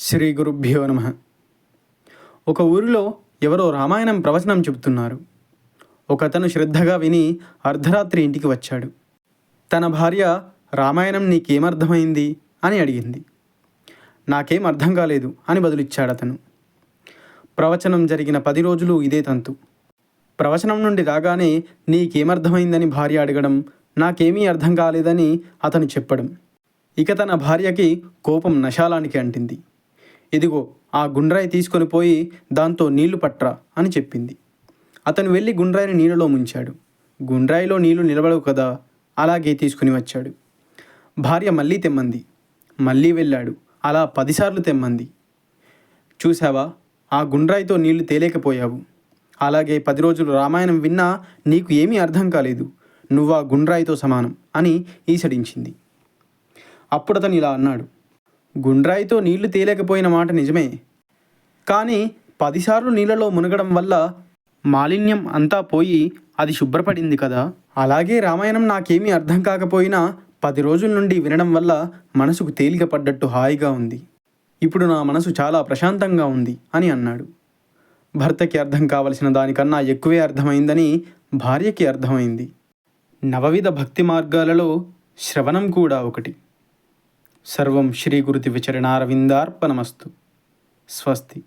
శ్రీ గురుభ్యో నమ. ఒక ఊరిలో ఎవరో రామాయణం ప్రవచనం చెబుతున్నారు. ఒకతను శ్రద్ధగా విని అర్ధరాత్రి ఇంటికి వచ్చాడు. తన భార్య రామాయణం నీకేమర్థమైంది? అని అడిగింది. నాకేం అర్థం కాలేదు అని బదులిచ్చాడు అతను ప్రవచనం జరిగిన పది రోజులు ఇదే తంతు. ప్రవచనం నుండి రాగానే నీకేమర్థమైందని? భార్య అడగడం నాకేమీ అర్థం కాలేదని? అతను చెప్పడం. ఇక తన భార్యకి కోపం నశాలానికి అంటింది. ఇదిగో ఆ గుండ్రాయి తీసుకొని పోయి దాంతో నీళ్ళు పట్రా అని చెప్పింది. అతను వెళ్ళి గుండ్రాయిని నీళ్ళలో ముంచాడు. గుండ్రాయిలో నీళ్ళు నిలబడవు కదా అలాగే తీసుకుని వచ్చాడు. భార్య మళ్ళీ తెమ్మంది. మళ్ళీ వెళ్ళాడు. అలా పదిసార్లు తెమ్మంది. చూసావా ఆ గుండ్రాయితో నీళ్ళు తేలేకపోయావు. అలాగే పది రోజులు రామాయణం విన్నా నీకు ఏమీ అర్థం కాలేదు. నువ్వు ఆ గుండ్రాయితో సమానం అని ఈసడించింది. అప్పుడు అతను ఇలా అన్నాడు. గుండ్రాయితో నీళ్ళు తేలేకపోయిన మాట నిజమే. కానీ పదిసార్లు నీళ్ళలో మునగడం వల్ల మాలిన్యం అంతా పోయి అది శుభ్రపడింది కదా. అలాగే రామాయణం నాకేమీ అర్థం కాకపోయినా పది రోజుల నుండి వినడం వల్ల మనసుకు తేలిక పడ్డట్టు హాయిగా ఉంది. ఇప్పుడు నా మనసు చాలా ప్రశాంతంగా ఉంది అని అన్నాడు. భర్తకి అర్థం కావలసిన దానికన్నా ఎక్కువే అర్థమైందని భార్యకి అర్థమైంది. నవవిధ భక్తి మార్గాలలో శ్రవణం కూడా ఒకటి. సర్వం శ్రీ గురుదివచరణారవిందార్పణమస్తు స్వస్తి.